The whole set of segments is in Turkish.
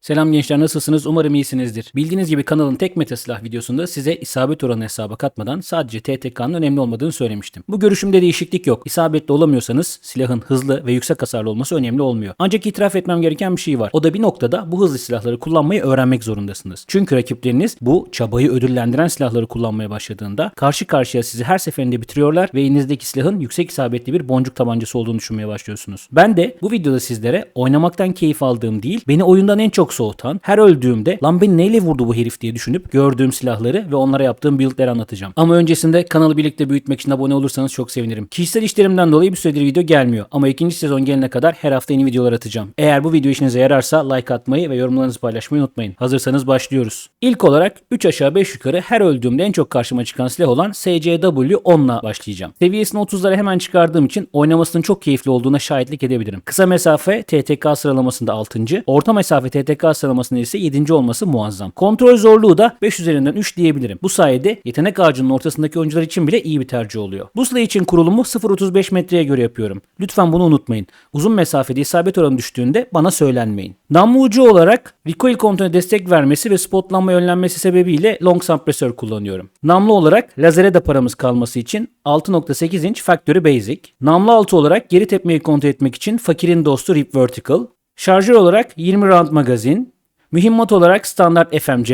Selam gençler nasılsınız? Umarım iyisinizdir. Bildiğiniz gibi kanalın tek meta silah videosunda size isabet oranı hesaba katmadan sadece TTK'nın önemli olmadığını söylemiştim. Bu görüşümde değişiklik yok. İsabetli olamıyorsanız silahın hızlı ve yüksek hasarlı olması önemli olmuyor. Ancak itiraf etmem gereken bir şey var. O da bir noktada bu hızlı silahları kullanmayı öğrenmek zorundasınız. Çünkü rakipleriniz bu çabayı ödüllendiren silahları kullanmaya başladığında karşı karşıya sizi her seferinde bitiriyorlar ve elinizdeki silahın yüksek isabetli bir boncuk tabancası olduğunu düşünmeye başlıyorsunuz. Ben de bu videoda sizlere oynamaktan keyif aldığım değil, beni oyundan en çok soğutan, her öldüğümde lan beni neyle vurdu bu herif diye düşünüp gördüğüm silahları ve onlara yaptığım build'leri anlatacağım. Ama öncesinde kanalı birlikte büyütmek için abone olursanız çok sevinirim. Kişisel işlerimden dolayı bir süredir video gelmiyor ama ikinci sezon gelene kadar her hafta yeni videolar atacağım. Eğer bu video işinize yararsa like atmayı ve yorumlarınızı paylaşmayı unutmayın. Hazırsanız başlıyoruz. İlk olarak 3 aşağı 5 yukarı her öldüğümde en çok karşıma çıkan silah olan SCW 10'la başlayacağım. Seviyesini 30'lara hemen çıkardığım için oynamasının çok keyifli olduğuna şahitlik edebilirim. Kısa mesafe TTK sıralamasında 6. Orta mesafe TTK sıralamasında ise 7. olması muazzam. Kontrol zorluğu da 5 üzerinden 3 diyebilirim. Bu sayede yetenek ağacının ortasındaki oyuncular için bile iyi bir tercih oluyor. Bu silah için kurulumu 0.35 metreye göre yapıyorum. Lütfen bunu unutmayın. Uzun mesafede isabet oranı düştüğünde bana söylenmeyin. Namlu ucu olarak recoil kontrolüne destek vermesi ve spotlanma önlenmesi sebebiyle long suppressor kullanıyorum. Namlu olarak lazere de paramız kalması için 6.8 inç Factory Basic. Namlu altı olarak geri tepmeyi kontrol etmek için fakirin dostu Rip Vertical. Şarjör olarak 20 round magazin. Mühimmat olarak standart FMJ.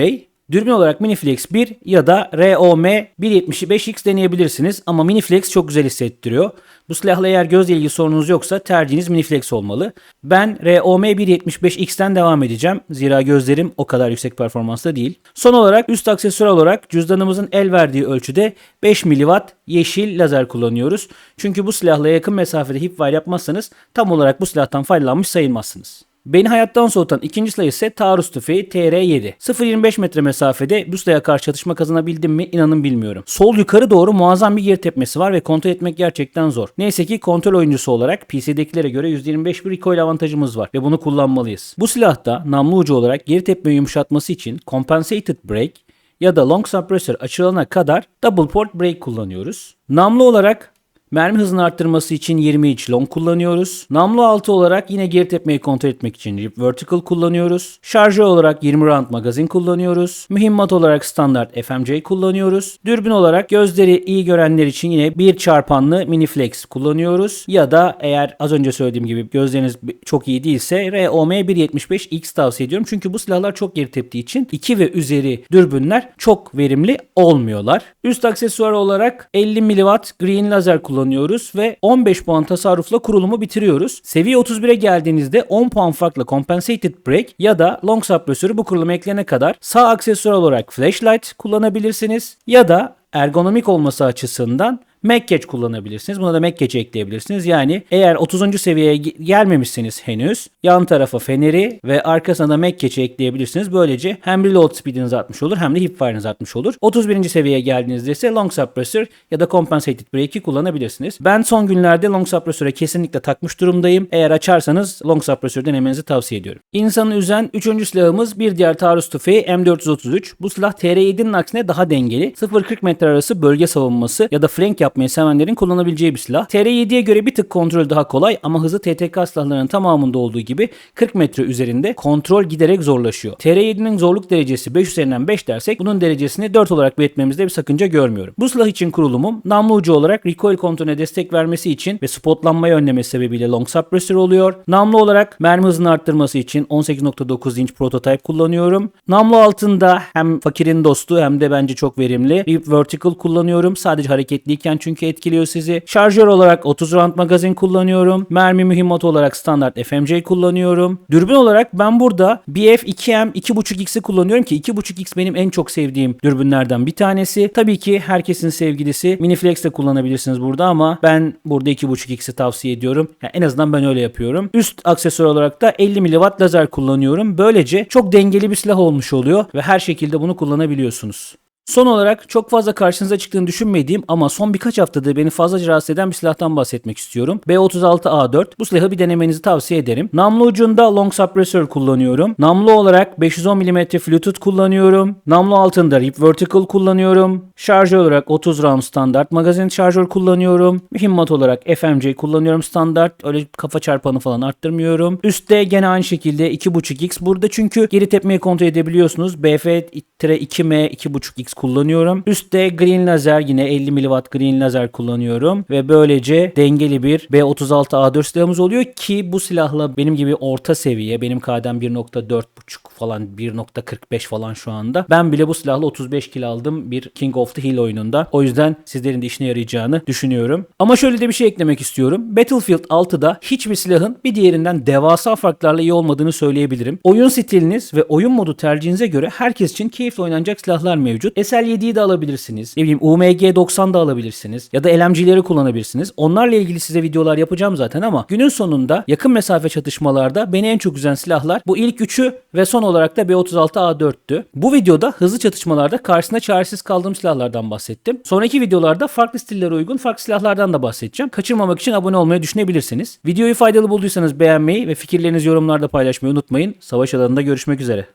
Dürbün olarak Miniflex 1 ya da ROM 1.75X deneyebilirsiniz ama Miniflex çok güzel hissettiriyor. Bu silahla eğer göz ilgi sorunuz yoksa tercihiniz Miniflex olmalı. Ben ROM 1.75X'ten devam edeceğim. Zira gözlerim o kadar yüksek performansta değil. Son olarak üst aksesuar olarak cüzdanımızın el verdiği ölçüde 5 mW yeşil lazer kullanıyoruz. Çünkü bu silahla yakın mesafede hipfire yapmazsanız tam olarak bu silahtan faydalanmış sayılmazsınız. Beni hayattan soğutan ikinci silah ise taarruz tüfeği TR7. 0.25 metre mesafede silahla karşı çatışma kazanabildim mi inanın bilmiyorum. Sol yukarı doğru muazzam bir geri tepmesi var ve kontrol etmek gerçekten zor. Neyse ki kontrol oyuncusu olarak PC'dekilere göre %25 bir recoil avantajımız var ve bunu kullanmalıyız. Bu silahta namlu ucu olarak geri tepme yumuşatması için compensated break ya da long suppressor açılana kadar double port break kullanıyoruz. Namlu olarak Mermi hızını arttırması için 20 inç long kullanıyoruz. Namlu altı olarak yine geri tepmeyi kontrol etmek için Rip Vertical kullanıyoruz. Şarjör olarak 20 round magazin kullanıyoruz. Mühimmat olarak standart FMJ kullanıyoruz. Dürbün olarak gözleri iyi görenler için yine bir çarpanlı mini flex kullanıyoruz. Ya da eğer az önce söylediğim gibi gözleriniz çok iyi değilse ROM 1.75X tavsiye ediyorum. Çünkü bu silahlar çok geri teptiği için 2 ve üzeri dürbünler çok verimli olmuyorlar. Üst aksesuar olarak 50 mW green lazer kullanıyoruz kullanıyoruz ve 15 puan tasarrufla kurulumu bitiriyoruz. Seviye 31'e geldiğinizde 10 puan farkla Compensated Break ya da Long Suppressor'ı bu kuruluma ekleyene kadar sağ aksesuar olarak Flashlight kullanabilirsiniz ya da ergonomik olması açısından Mac kullanabilirsiniz. Buna da Mac ekleyebilirsiniz. Yani eğer 30. seviyeye gelmemişseniz henüz yan tarafa feneri ve arkasına da Mac ekleyebilirsiniz. Böylece hem reload speediniz artmış olur hem de hipfire'ınız artmış olur. 31. seviyeye geldiğinizde ise long suppressor ya da compensated break'i kullanabilirsiniz. Ben son günlerde long suppressor'a kesinlikle takmış durumdayım. Eğer açarsanız long suppressor denemenizi tavsiye ediyorum. İnsanı üzen 3. silahımız bir diğer taarruz tüfeği M433. Bu silah TR7'nin aksine daha dengeli. 0-40 metre arası bölge savunması ya da flank yapmayı sevenlerin kullanabileceği bir silah. TR7'ye göre bir tık kontrol daha kolay ama hızı TTK silahlarının tamamında olduğu gibi 40 metre üzerinde kontrol giderek zorlaşıyor. TR7'nin zorluk derecesi 5 üzerinden 5 dersek bunun derecesini 4 olarak belirtmemizde bir sakınca görmüyorum. Bu silah için kurulumum namlu ucu olarak recoil kontrolüne destek vermesi için ve spotlanmayı önlemesi sebebiyle long suppressor oluyor. Namlu olarak mermi hızını arttırması için 18.9 inç prototype kullanıyorum. Namlu altında hem fakirin dostu hem de bence çok verimli Rip Vertical kullanıyorum. Sadece hareketliyken çünkü etkiliyor sizi. Şarjör olarak 30 round magazin kullanıyorum. Mermi mühimmat olarak standart FMJ kullanıyorum. Dürbün olarak ben burada BF 2M 2.5X'i kullanıyorum ki 2.5X benim en çok sevdiğim dürbünlerden bir tanesi. Tabii ki herkesin sevgilisi Miniflex de kullanabilirsiniz burada ama ben burada 2.5X'i tavsiye ediyorum. Yani en azından ben öyle yapıyorum. Üst aksesuar olarak da 50 mW lazer kullanıyorum. Böylece çok dengeli bir silah olmuş oluyor ve her şekilde bunu kullanabiliyorsunuz. Son olarak çok fazla karşınıza çıktığını düşünmediğim ama son birkaç haftadır beni fazlaca rahatsız eden bir silahtan bahsetmek istiyorum. B36A4. Bu silahı bir denemenizi tavsiye ederim. Namlu ucunda long suppressor kullanıyorum. Namlu olarak 510 mm Bluetooth kullanıyorum. Namlu altında Rip Vertical kullanıyorum. Şarjör olarak 30 round standart magazin şarjör kullanıyorum. Mühimmat olarak FMC kullanıyorum standart. Öyle kafa çarpanı falan arttırmıyorum. Üstte gene aynı şekilde 2.5x. Burada çünkü geri tepmeyi kontrol edebiliyorsunuz. BF-2M 2.5x kullanıyorum. Üstte green lazer yine 50 mW green lazer kullanıyorum. Ve böylece dengeli bir B36A4 silahımız oluyor ki bu silahla benim gibi orta seviye benim KD'm 1.4.5 falan 1.45 falan şu anda. Ben bile bu silahla 35 kill aldım bir King of the Hill oyununda. O yüzden sizlerin de işine yarayacağını düşünüyorum. Ama şöyle de bir şey eklemek istiyorum. Battlefield 6'da hiçbir silahın bir diğerinden devasa farklarla iyi olmadığını söyleyebilirim. Oyun stiliniz ve oyun modu tercihinize göre herkes için keyifli oynanacak silahlar mevcut. SL7'yi de alabilirsiniz. Ne bileyim UMG90 da alabilirsiniz. Ya da LMG'leri kullanabilirsiniz. Onlarla ilgili size videolar yapacağım zaten ama günün sonunda yakın mesafe çatışmalarda beni en çok üzen silahlar bu ilk üçü ve son olarak da B36A4'tü. Bu videoda hızlı çatışmalarda karşısında çaresiz kaldığım silahlardan bahsettim. Sonraki videolarda farklı stillere uygun farklı silahlardan da bahsedeceğim. Kaçırmamak için abone olmayı düşünebilirsiniz. Videoyu faydalı bulduysanız beğenmeyi ve fikirlerinizi yorumlarda paylaşmayı unutmayın. Savaş alanında görüşmek üzere.